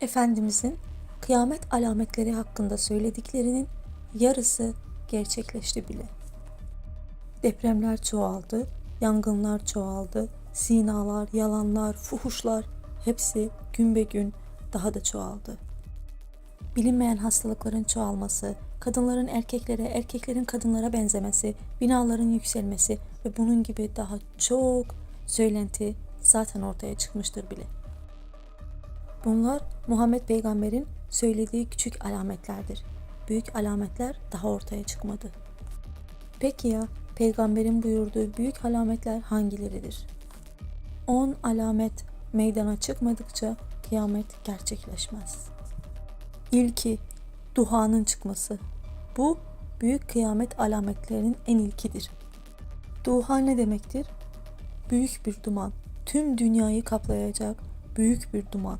Efendimizin kıyamet alametleri hakkında söylediklerinin yarısı gerçekleşti bile. Depremler çoğaldı, yangınlar çoğaldı, zinalar, yalanlar, fuhuşlar hepsi gün be gün daha da çoğaldı. Bilinmeyen hastalıkların çoğalması, kadınların erkeklere, erkeklerin kadınlara benzemesi, binaların yükselmesi ve bunun gibi daha çok söylenti zaten ortaya çıkmıştır bile. Bunlar Muhammed Peygamber'in söylediği küçük alametlerdir. Büyük alametler daha ortaya çıkmadı. Peki ya Peygamber'in buyurduğu büyük alametler hangileridir? 10 alamet meydana çıkmadıkça kıyamet gerçekleşmez. İlki duhanın çıkması. Bu büyük kıyamet alametlerinin en ilkidir. Duha ne demektir? Büyük bir duman, tüm dünyayı kaplayacak büyük bir duman.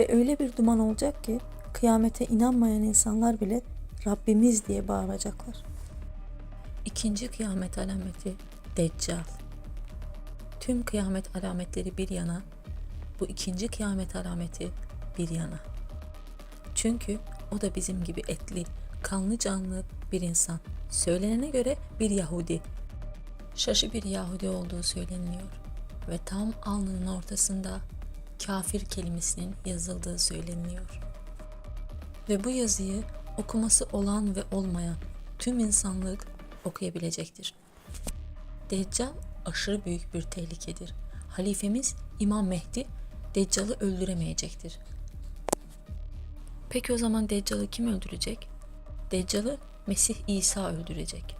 Ve öyle bir duman olacak ki kıyamete inanmayan insanlar bile Rabbimiz diye bağıracaklar. İkinci kıyamet alameti Deccal. Tüm kıyamet alametleri bir yana, bu ikinci kıyamet alameti bir yana. Çünkü o da bizim gibi etli, kanlı canlı bir insan. Söylenene göre bir Yahudi. Şaşı bir Yahudi olduğu söyleniliyor ve tam alnının ortasında kafir kelimesinin yazıldığı söyleniliyor. Ve bu yazıyı okuması olan ve olmayan tüm insanlık okuyabilecektir. Deccal aşırı büyük bir tehlikedir. Halifemiz İmam Mehdi Deccal'ı öldüremeyecektir. Peki o zaman Deccal'ı kim öldürecek? Deccal'ı Mesih İsa öldürecek.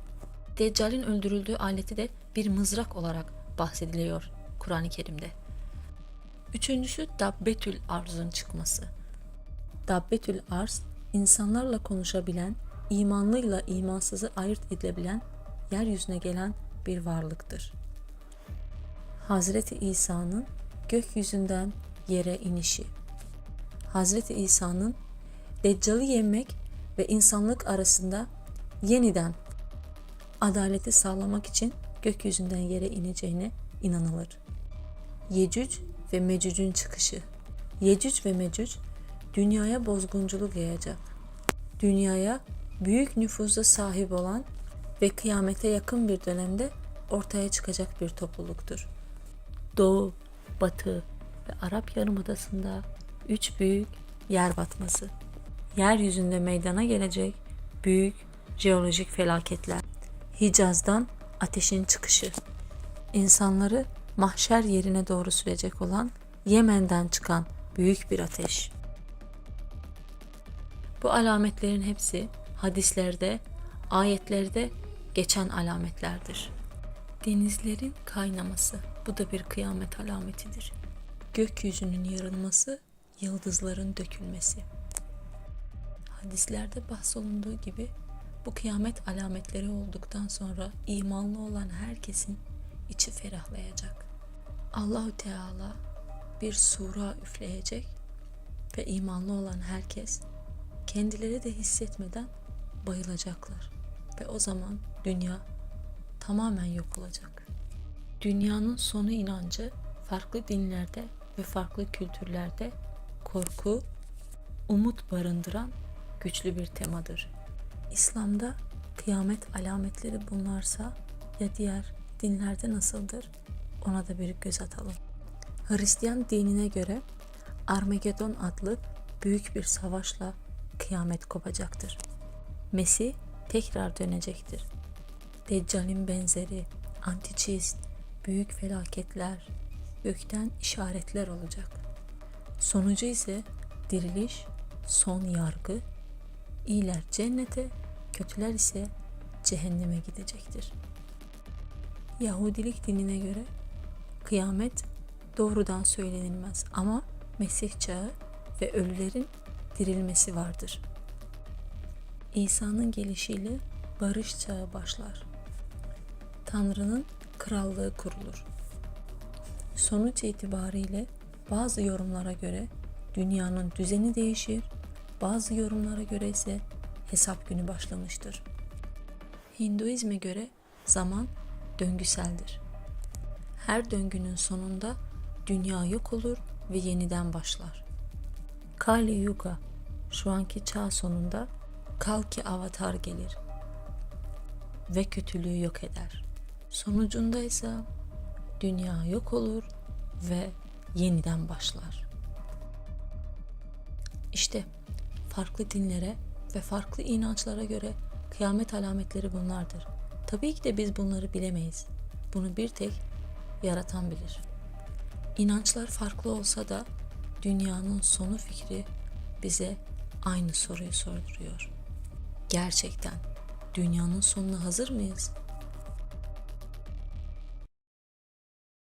Deccal'in öldürüldüğü aleti de bir mızrak olarak bahsediliyor Kur'an-ı Kerim'de. Üçüncüsü Dabbetül Arz'ın çıkması. Dabbetül Arz, insanlarla konuşabilen, imanlıyla imansızı ayırt edilebilen, yeryüzüne gelen bir varlıktır. Hazreti İsa'nın gökyüzünden yere inişi. Hazreti İsa'nın Deccal'ı yenmek ve insanlık arasında yeniden adaleti sağlamak için gökyüzünden yere ineceğine inanılır. Yecüc ve Mecüc'ün çıkışı. Yecüc ve Mecüc dünyaya bozgunculuk yayacak. Dünyaya büyük nüfuza sahip olan ve kıyamete yakın bir dönemde ortaya çıkacak bir topluluktur. Doğu, Batı ve Arap Yarımadası'nda üç büyük yer batması. Yeryüzünde meydana gelecek büyük jeolojik felaketler. Hicaz'dan ateşin çıkışı. İnsanları mahşer yerine doğru sürecek olan Yemen'den çıkan büyük bir ateş. Bu alametlerin hepsi hadislerde, ayetlerde geçen alametlerdir. Denizlerin kaynaması bu da bir kıyamet alametidir. Gökyüzünün yarılması, yıldızların dökülmesi. Hadislerde bahsolunduğu gibi bu kıyamet alametleri olduktan sonra imanlı olan herkesin içi ferahlayacak. Allahu Teala bir sura üfleyecek ve imanlı olan herkes kendileri de hissetmeden bayılacaklar. Ve o zaman dünya tamamen yok olacak. Dünyanın sonu inancı farklı dinlerde ve farklı kültürlerde korku, umut barındıran güçlü bir temadır. İslam'da kıyamet alametleri bunlarsa ya diğer dinlerde nasıldır? Ona da bir göz atalım. Hristiyan dinine göre Armagedon adlı büyük bir savaşla kıyamet kopacaktır. Mesih tekrar dönecektir. Deccal'in benzeri, antiçist, büyük felaketler, gökten işaretler olacak. Sonucu ise diriliş, son yargı, iyiler cennete, kötüler ise cehenneme gidecektir. Yahudilik dinine göre kıyamet doğrudan söylenilmez ama Mesih çağı ve ölülerin dirilmesi vardır. İsa'nın gelişiyle barış çağı başlar. Tanrı'nın krallığı kurulur. Sonuç itibariyle bazı yorumlara göre dünyanın düzeni değişir, bazı yorumlara göre ise hesap günü başlamıştır. Hinduizme göre zaman döngüseldir. Her döngünün sonunda dünya yok olur ve yeniden başlar. Kali Yuga şu anki çağ sonunda Kalki Avatar gelir ve kötülüğü yok eder. Sonucunda ise dünya yok olur ve yeniden başlar. İşte farklı dinlere ve farklı inançlara göre kıyamet alametleri bunlardır. Tabii ki de biz bunları bilemeyiz. Bunu bir tek yaratan bilir. İnançlar farklı olsa da dünyanın sonu fikri bize aynı soruyu sorduruyor. Gerçekten dünyanın sonuna hazır mıyız?